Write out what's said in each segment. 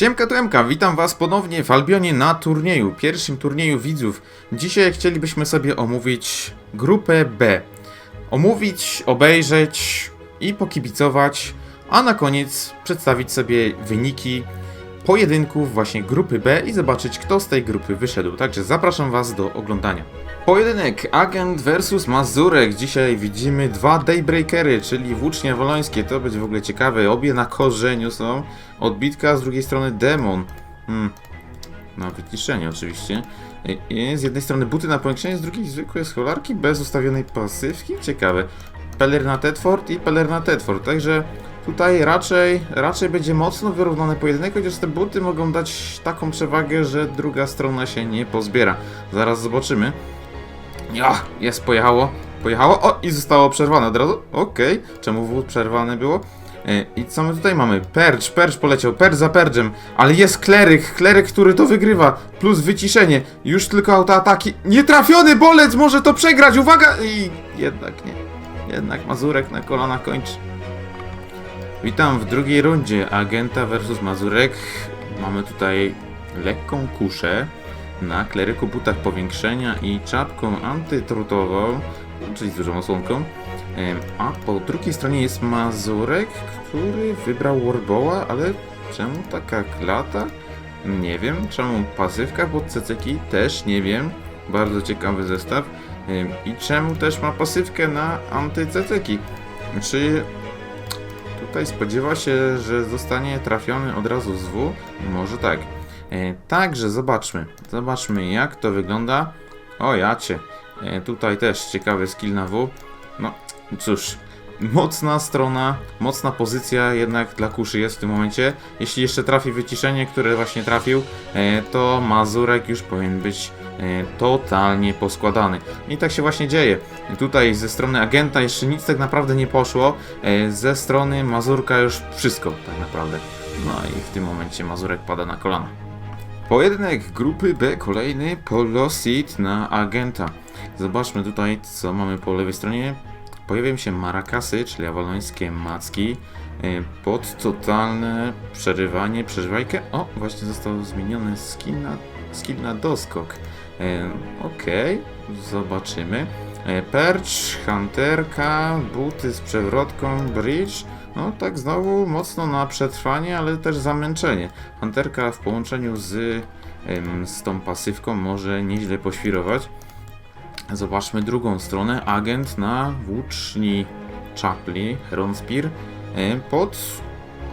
Siemka tu Emka, witam was ponownie w Albionie na turnieju, pierwszym turnieju widzów. Dzisiaj chcielibyśmy sobie omówić grupę B. Omówić, obejrzeć i pokibicować, a na koniec przedstawić sobie wyniki pojedynków właśnie grupy B i zobaczyć kto z tej grupy wyszedł. Także zapraszam was do oglądania. Pojedynek Agent versus Mazurek. Dzisiaj widzimy dwa Daybreakery, czyli włócznie wolońskie. To będzie w ogóle ciekawe. Obie na korzeniu są. Odbitka, z drugiej strony Demon. Hmm. Na wyciszenie oczywiście. I- z jednej strony buty na powiększenie, z drugiej zwykłe scholarki bez ustawionej pasywki. Ciekawe. Peler na Tedford i Peler na Tedford. Także tutaj raczej, raczej będzie mocno wyrównany pojedynek, chociaż te buty mogą dać taką przewagę, że druga strona się nie pozbiera. Zaraz zobaczymy. Ja, jest, pojechało. Pojechało. O, i zostało przerwane od razu. Okej. Czemu wód przerwane było? E, I co my tutaj mamy? Percz, percz poleciał, percz za perczem, ale jest kleryk, kleryk, który to wygrywa, plus wyciszenie, już tylko autoataki, nietrafiony bolec może to przegrać, uwaga! I jednak nie, jednak Mazurek na kolana kończy. Witam w drugiej rundzie, Agenta versus Mazurek, mamy tutaj lekką kuszę, na kleryku butach powiększenia i czapką antytrutową, czyli z dużą osłonką. A po drugiej stronie jest Mazurek, który wybrał Warboła, ale czemu taka klata? Nie wiem. Czemu pasywka pod ceceki? Też nie wiem. Bardzo ciekawy zestaw. I czemu też ma pasywkę na antyceceki? Czy tutaj spodziewa się, że zostanie trafiony od razu z W? Może tak. E, Także zobaczmy. Zobaczmy jak to wygląda. O jacie. E, Tutaj też ciekawy skill na W. No cóż. Mocna strona, mocna pozycja jednak dla kuszy jest w tym momencie. Jeśli jeszcze trafi wyciszenie, które właśnie trafił, e, to Mazurek już powinien być totalnie poskładany. I tak się właśnie dzieje. Tutaj ze strony agenta jeszcze nic tak naprawdę nie poszło. e, Ze strony Mazurka już wszystko tak naprawdę. No i w tym momencie Mazurek pada na kolana. Pojedynek grupy B, kolejny Polosit na agenta. Zobaczmy tutaj, co mamy po lewej stronie. Pojawią się marakasy, czyli awalońskie macki, y, pod totalne przerywanie, przeżywajkę. O, właśnie został zmieniony skin na, skin na doskok. Y, Okej, zobaczymy. Y, Perch, Hunterka, buty z przewrotką, bridge. No tak znowu mocno na przetrwanie, ale też zamęczenie. Hunterka w połączeniu z, ym, z tą pasywką może nieźle poświrować. Zobaczmy drugą stronę. Agent na włóczni czapli, Heronspir e, pod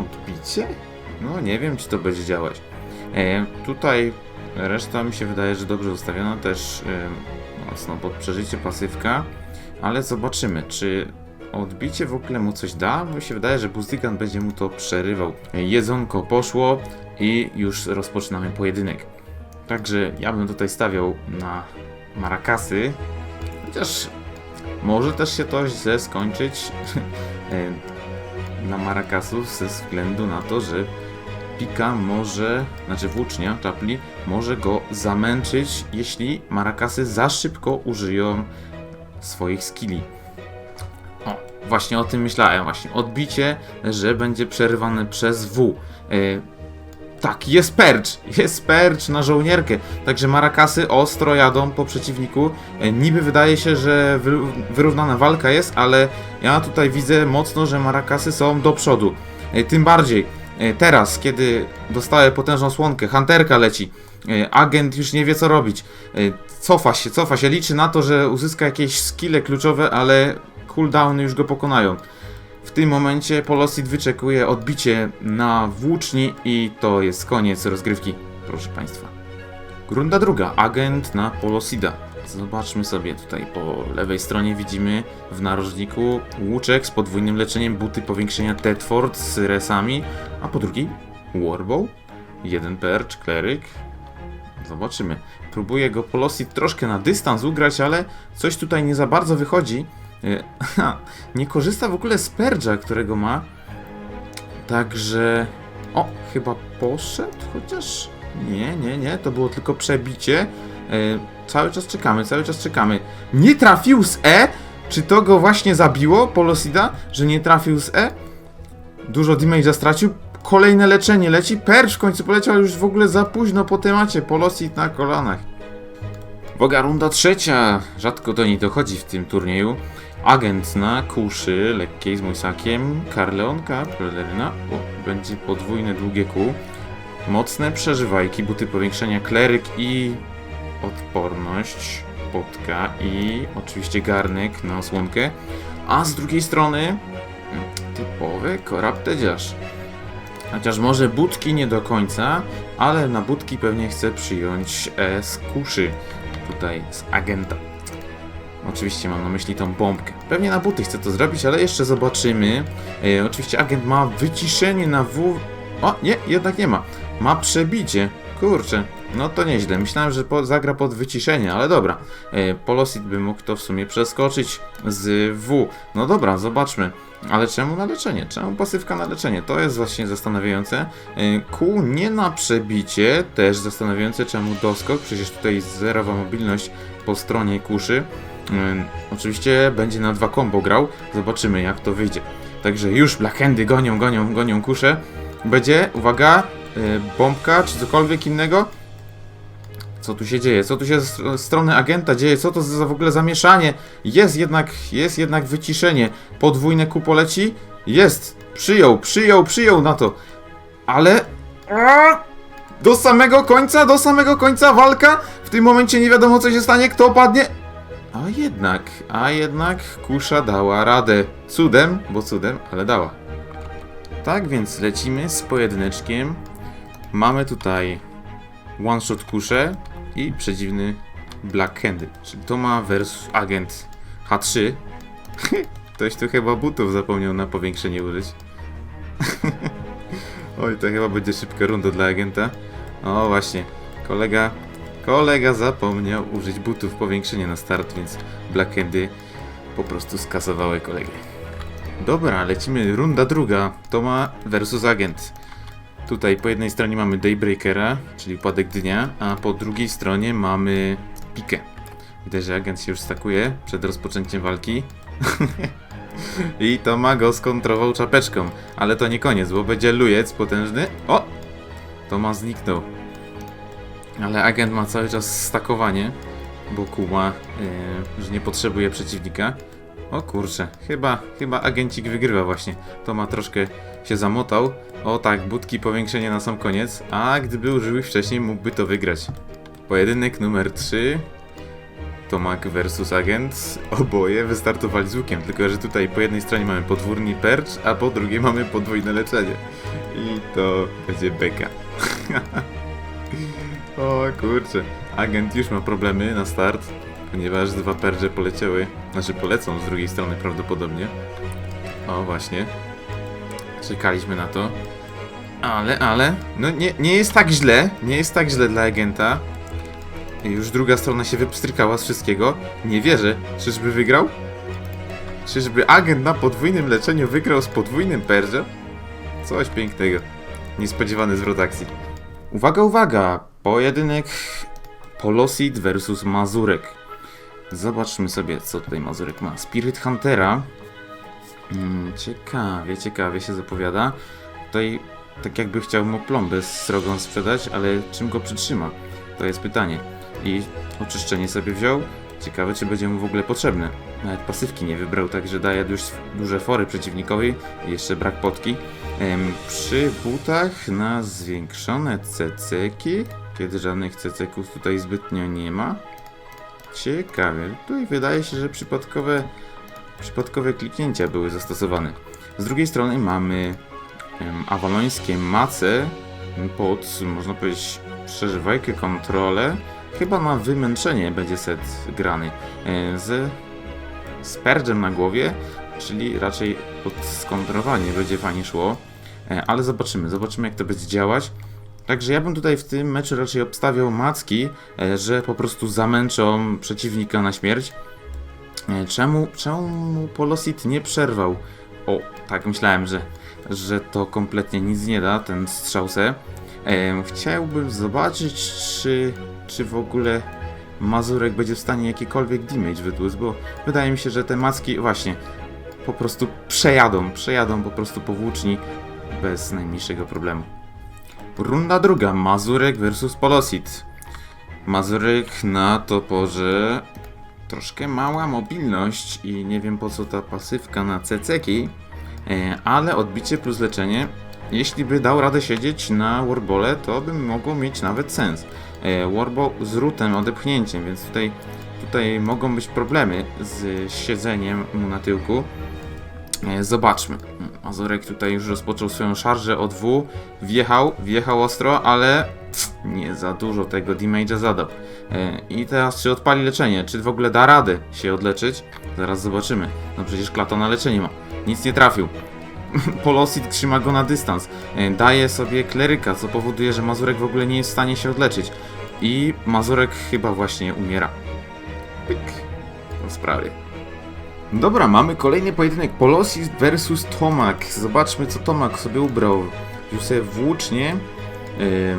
odbicie? No nie wiem, czy to będzie działać. E, tutaj reszta mi się wydaje, że dobrze ustawiona, też e, mocno pod przeżycie pasywka, ale zobaczymy, czy odbicie w ogóle mu coś da? Mi się wydaje, że Buzdygan będzie mu to przerywał. Jedzonko poszło i już rozpoczynamy pojedynek. Także ja bym tutaj stawiał na Marakasy, chociaż może też się to źle skończyć dla Marakasów ze względu na to, że Pika może, znaczy włócznia czapli, może go zamęczyć, jeśli Marakasy za szybko użyją swoich skilli. O, właśnie o tym myślałem, właśnie. Odbicie, że będzie przerywane przez W. E, tak, jest percz, jest percz na żołnierkę. Także marakasy ostro jadą po przeciwniku. E, Niby wydaje się, że wy- wyrównana walka jest, ale ja tutaj widzę mocno, że marakasy są do przodu. E, Tym bardziej teraz, kiedy dostaje potężną słonkę, hunterka leci. e, Agent już nie wie co robić. E, Cofa się, cofa się, liczy na to, że uzyska jakieś skille kluczowe, ale cooldowny już go pokonają. W tym momencie Polosid wyczekuje odbicie na włóczni i to jest koniec rozgrywki, proszę Państwa. Runda druga, agent na Polosida. Zobaczmy sobie tutaj po lewej stronie widzimy w narożniku łuczek z podwójnym leczeniem, buty powiększenia Tedford z resami, a po drugiej Warbow, jeden perch, kleryk. Zobaczymy. Próbuje go Polosid troszkę na dystans ugrać, ale coś tutaj nie za bardzo wychodzi. E, nie korzysta w ogóle z Perdża, którego ma. Także. O, chyba poszedł, chociaż. Nie, nie, nie, to było tylko przebicie. E, cały czas czekamy, cały czas czekamy. Nie trafił z E? Czy to go właśnie zabiło, Polosida, że nie trafił z E? Dużo damage'a stracił. Kolejne leczenie. Leci percz w końcu, poleciał już w ogóle za późno po temacie. Polosit na kolanach. Uwaga, runda trzecia. Rzadko do niej dochodzi w tym turnieju. Agent na kuszy, lekkiej z Mojsakiem, Karleonka, Peleryna. O, będzie podwójne długie kół. Mocne przeżywajki, buty powiększenia, kleryk i odporność, potka i oczywiście garnek na osłonkę. A z drugiej strony typowy koraptedziarz. Chociaż może budki nie do końca, ale na budki pewnie chce przyjąć e, tutaj z agenta. Oczywiście mam na myśli tą bombkę. Pewnie na buty chce to zrobić, ale jeszcze zobaczymy. E, oczywiście agent ma wyciszenie na W. O, nie, jednak nie ma. Ma przebicie. Kurczę, no to nieźle. Myślałem, że po, zagra pod wyciszenie, ale dobra. E, Polosit by mógł to w sumie przeskoczyć z W. No dobra, zobaczmy. Ale czemu na leczenie? Czemu pasywka na leczenie? To jest właśnie zastanawiające. E, Kół nie na przebicie, też zastanawiające czemu doskok, przecież tutaj zerowa mobilność po stronie kuszy. E, Oczywiście będzie na dwa combo grał, zobaczymy jak to wyjdzie. Także już Black Handy gonią, gonią, gonią kuszę. Będzie, uwaga, bombka czy cokolwiek innego. Co tu się dzieje? Co tu się z z strony agenta dzieje? Co to za w ogóle zamieszanie? Jest jednak, jest jednak wyciszenie. Podwójne ku poleci? Jest! Przyjął, przyjął, przyjął na to. Ale... Do samego końca, do samego końca walka? W tym momencie nie wiadomo co się stanie, kto padnie. A jednak, a jednak kusza dała radę. Cudem, bo cudem, ale dała. Tak więc lecimy z pojedyneczkiem. Mamy tutaj one shot kuszę i przedziwny Black Candy. Czyli to ma versus agent H3. Ktoś tu chyba butów zapomniał na powiększenie użyć. Oj, to chyba będzie szybka runda dla agenta. O właśnie, kolega, kolega zapomniał użyć butów powiększenia na start, więc Black Candy po prostu skasowały kolegę. Dobra, lecimy runda druga. Toma versus agent. Tutaj po jednej stronie mamy Daybreakera, czyli upadek dnia, a po drugiej stronie mamy Pikę. Widać, że agent się już stakuje przed rozpoczęciem walki. I Toma go skontrował czapeczką, ale to nie koniec, bo będzie lujec potężny. O! Toma zniknął. Ale agent ma cały czas stakowanie, bo kuma, yy, że nie potrzebuje przeciwnika. O kurczę, chyba, chyba agencik wygrywa właśnie. Toma troszkę się zamotał. O tak, budki powiększenie na sam koniec, a gdyby użył ich wcześniej mógłby to wygrać. Pojedynek numer 3. Tomak versus Agent. Oboje wystartowali z łukiem, tylko że tutaj po jednej stronie mamy podwórny percz, a po drugiej mamy podwójne leczenie. I to będzie beka. o kurczę, agent już ma problemy na start, ponieważ dwa percze poleciały, znaczy polecą z drugiej strony prawdopodobnie. O właśnie, czekaliśmy na to. Ale, ale, no nie, nie jest tak źle, nie jest tak źle dla agenta. Już druga strona się wypstrykała z wszystkiego. Nie wierzę. Czyżby wygrał? Czyżby agent na podwójnym leczeniu wygrał z podwójnym perżem? Coś pięknego. Niespodziewany zwrot akcji. Uwaga, uwaga! Pojedynek Polosit versus Mazurek. Zobaczmy sobie, co tutaj Mazurek ma. Spirit Huntera. Mm, ciekawie, ciekawie się zapowiada. Tutaj tak jakby chciał mu plombę srogą sprzedać, ale czym go przytrzyma? To jest pytanie. I oczyszczenie sobie wziął. Ciekawe, czy będzie mu w ogóle potrzebne. Nawet pasywki nie wybrał, także daje już duże fory przeciwnikowi. Jeszcze brak potki. Em, przy butach na zwiększone ceceki, kiedy żadnych ceceków tutaj zbytnio nie ma. Ciekawie. Tutaj wydaje się, że przypadkowe, przypadkowe kliknięcia były zastosowane. Z drugiej strony mamy awalońskie mace pod, można powiedzieć, przeżywajkę, kontrolę. Chyba na wymęczenie będzie set grany. E, Z, z perdżem na głowie, czyli raczej pod skontrowanie będzie fajnie szło. E, Ale zobaczymy, zobaczymy jak to będzie działać. Także ja bym tutaj w tym meczu raczej obstawiał macki, e, że po prostu zamęczą przeciwnika na śmierć. E, Czemu, czemu Polosit nie przerwał? O, tak myślałem, że, że to kompletnie nic nie da, ten strzał se. Em, chciałbym zobaczyć, czy, czy w ogóle Mazurek będzie w stanie jakikolwiek damage wytłuc, bo wydaje mi się, że te macki właśnie po prostu przejadą, przejadą po prostu po włóczni. bez najmniejszego problemu. Runda druga, Mazurek versus Polosit. Mazurek na toporze troszkę mała mobilność i nie wiem po co ta pasywka na ceceki, e, ale odbicie plus leczenie, jeśli by dał radę siedzieć na warbole, to by mogło mieć nawet sens. E, Warball z rootem, odepchnięciem, więc tutaj, tutaj mogą być problemy z siedzeniem mu na tyłku. Zobaczmy. Mazurek tutaj już rozpoczął swoją szarżę od W. Wjechał, wjechał ostro, ale nie za dużo tego damage'a zadał. E, I teraz czy odpali leczenie? Czy w ogóle da radę się odleczyć? Zaraz zobaczymy. No przecież klata na leczenie ma. Nic nie trafił. Polosit trzyma go na dystans. E, Daje sobie kleryka, co powoduje, że Mazurek w ogóle nie jest w stanie się odleczyć. I Mazurek chyba właśnie umiera. Pyk. Po sprawie. Dobra, mamy kolejny pojedynek Polosis versus Tomak. Zobaczmy co Tomak sobie ubrał. Wziął sobie włócznie. Yy,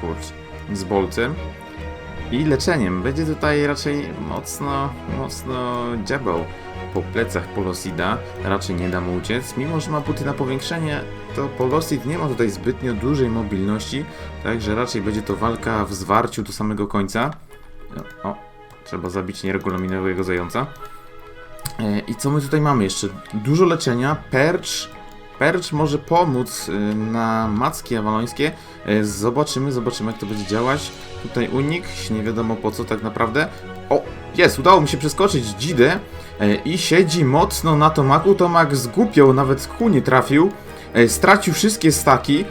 kurczę, z bolcem i leczeniem. Będzie tutaj raczej mocno, mocno dziabał po plecach Polosida. Raczej nie da mu uciec. Mimo, że ma buty na powiększenie, to Polosid nie ma tutaj zbytnio dużej mobilności, także raczej będzie to walka w zwarciu do samego końca. O, trzeba zabić nieregulaminowego zająca. E, I co my tutaj mamy jeszcze? Dużo leczenia, percz. Percz może pomóc y, na macki awalońskie. E, Zobaczymy, zobaczymy jak to będzie działać. Tutaj unik, nie wiadomo po co tak naprawdę. O, jest, udało mi się przeskoczyć dzidę e, i siedzi mocno na tomaku. Tomak zgłupiał, nawet ku nie trafił. Stracił wszystkie staki.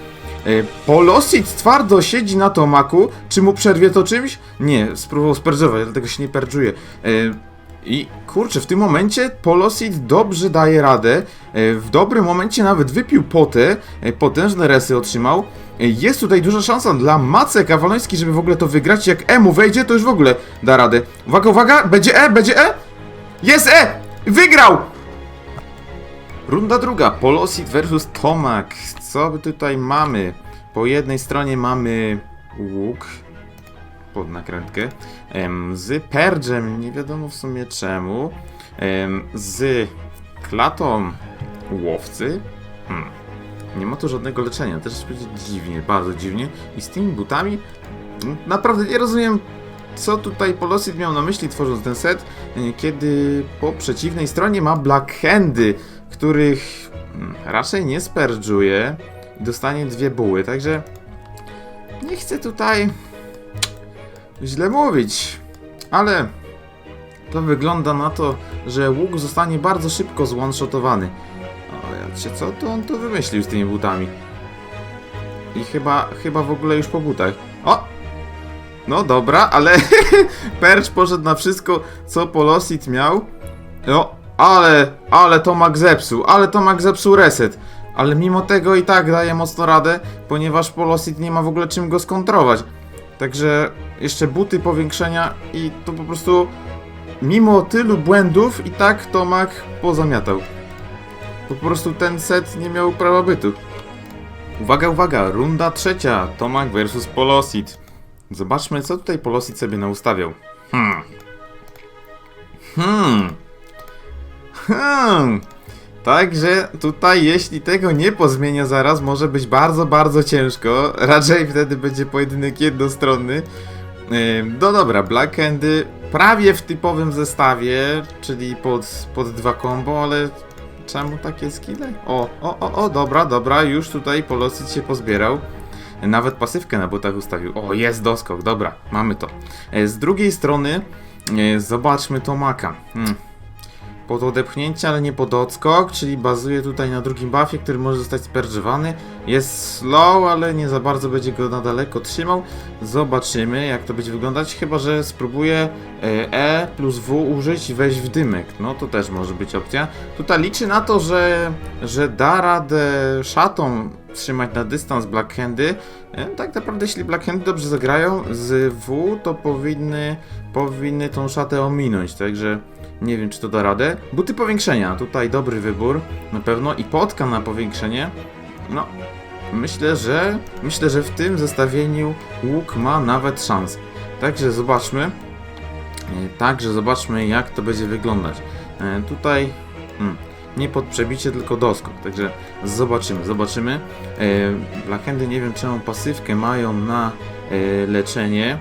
Polosit twardo siedzi na tomaku. Czy mu przerwie to czymś? Nie, spróbował sperdżować, dlatego się nie perdżuje. I kurczę, w tym momencie Polosit dobrze daje radę. E, W dobrym momencie nawet wypił potę, e, potężne resy otrzymał. E, Jest tutaj duża szansa dla Macek Awaloński, żeby w ogóle to wygrać. Jak E mu wejdzie, to już w ogóle da radę. Uwaga, uwaga, będzie E, będzie E! Jest E! Wygrał! Runda druga, Polosit versus Tomak. Co tutaj mamy? Po jednej stronie mamy łuk pod nakrętkę, z perdżem, nie wiadomo w sumie czemu, em, z klatą łowcy. Hmm. Nie ma tu żadnego leczenia, też będzie dziwnie, bardzo dziwnie. I z tymi butami, mm, naprawdę nie rozumiem, co tutaj Polosit miał na myśli tworząc ten set, e, kiedy po przeciwnej stronie ma Black Handy, których mm, raczej nie sperdżuje i dostanie dwie buły, także nie chcę tutaj źle mówić, ale to wygląda na to, że łuk zostanie bardzo szybko zone-shotowany. Się co, to on to wymyślił z tymi butami. I chyba, chyba w ogóle już po butach. O! No dobra, ale Perch poszedł na wszystko, co Polosit miał. No, ale, ale Tomak zepsuł, ale Tomak zepsuł reset. Ale mimo tego i tak daje mocno radę, ponieważ Polosit nie ma w ogóle czym go skontrować. Także jeszcze buty powiększenia i to po prostu mimo tylu błędów i tak Tomak pozamiatał. Po prostu ten set nie miał prawa bytu. Uwaga, uwaga, runda trzecia. Tomak versus Polosit. Zobaczmy, co tutaj Polosit sobie naustawiał. Hmm. Hmm. Hmm. Także tutaj, jeśli tego nie pozmienia zaraz, może być bardzo, bardzo ciężko. Raczej wtedy będzie pojedynek jednostronny. No dobra, Black Handy prawie w typowym zestawie, czyli pod, pod dwa combo, ale czemu takie skille? O, o, o, o, dobra, dobra, już tutaj Polosit się pozbierał. Nawet pasywkę na butach ustawił. O, jest doskok, dobra, mamy to. E, Z drugiej strony, e, zobaczmy Tomaka. Hmm. Pod odepchnięcie, ale nie pod odskok, czyli bazuje tutaj na drugim buffie, który może zostać sperdżowany. Jest slow, ale nie za bardzo będzie go na daleko trzymał. Zobaczymy, jak to będzie wyglądać. Chyba, że spróbuję e, E plus W użyć i wejść w dymek. No to też może być opcja. Tutaj liczy na to, że, że da radę szatą trzymać na dystans Blackhandy. E, Tak naprawdę, jeśli Blackhandy dobrze zagrają z W, to powinny, powinny tą szatę ominąć. Także nie wiem, czy to da radę. Buty powiększenia, tutaj dobry wybór, na pewno. I potka na powiększenie. No, myślę, że myślę, że w tym zestawieniu łuk ma nawet szansę. Także zobaczmy. E, Także zobaczmy, jak to będzie wyglądać. E, Tutaj hmm, nie pod przebicie, tylko doskok. Także zobaczymy, zobaczymy. E, Blackendy nie wiem czemu pasywkę mają na leczenie.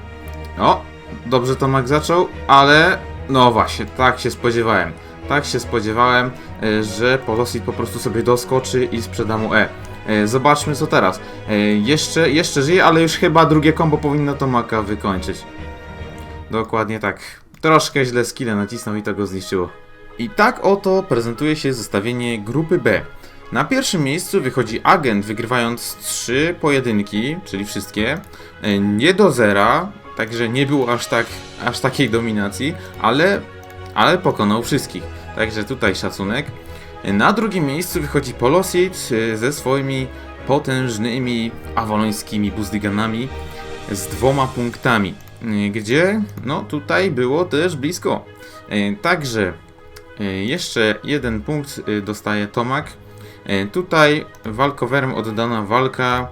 O, dobrze Tomek zaczął, ale no właśnie, tak się spodziewałem. Tak się spodziewałem, e, że Polosit po prostu sobie doskoczy i sprzeda mu E. E, Zobaczmy co teraz. E, Jeszcze, jeszcze żyje, ale już chyba drugie kombo powinno Tomaka wykończyć. Dokładnie tak. Troszkę źle skille nacisnął i to go zniszczyło. I tak oto prezentuje się zestawienie grupy B. Na pierwszym miejscu wychodzi agent, wygrywając trzy pojedynki, czyli wszystkie. Nie do zera, także nie było aż, tak, aż takiej dominacji, ale, ale pokonał wszystkich. Także tutaj szacunek. E, Na drugim miejscu wychodzi Polosit e, ze swoimi potężnymi awalońskimi buzdyganami z dwoma punktami, y, gdzie no tutaj było też blisko. Y, Także jeszcze jeden punkt dostaje Tomak. Tutaj walkowerem oddana walka,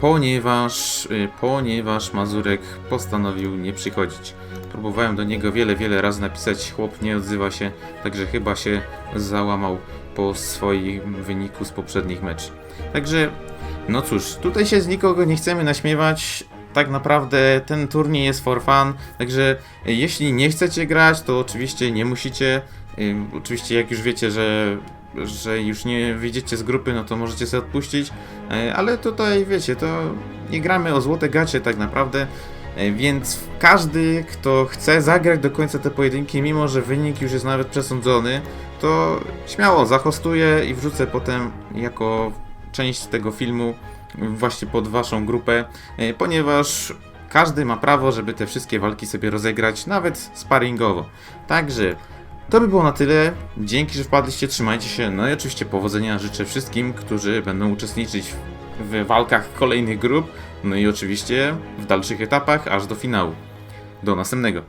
ponieważ, y, ponieważ Mazurek postanowił nie przychodzić. Próbowałem do niego wiele, wiele razy napisać, chłop nie odzywa się, także chyba się załamał po swoim wyniku z poprzednich meczów. Także no cóż, tutaj się z nikogo nie chcemy naśmiewać. Tak naprawdę ten turniej jest for fun, także e, jeśli nie chcecie grać, to oczywiście nie musicie. Oczywiście jak już wiecie, że, że już nie wyjdziecie z grupy, no to możecie sobie odpuścić, E, ale tutaj wiecie, to nie gramy o złote gacie tak naprawdę, E, więc każdy, kto chce zagrać do końca te pojedynki, mimo że wynik już jest nawet przesądzony, to śmiało zahostuję i wrzucę potem jako część tego filmu właśnie pod waszą grupę, e, ponieważ każdy ma prawo, żeby te wszystkie walki sobie rozegrać, nawet sparingowo. Także to by było na tyle. Dzięki, że wpadliście, trzymajcie się. No i oczywiście powodzenia życzę wszystkim, którzy będą uczestniczyć w walkach kolejnych grup. No i oczywiście w dalszych etapach, aż do finału. Do następnego.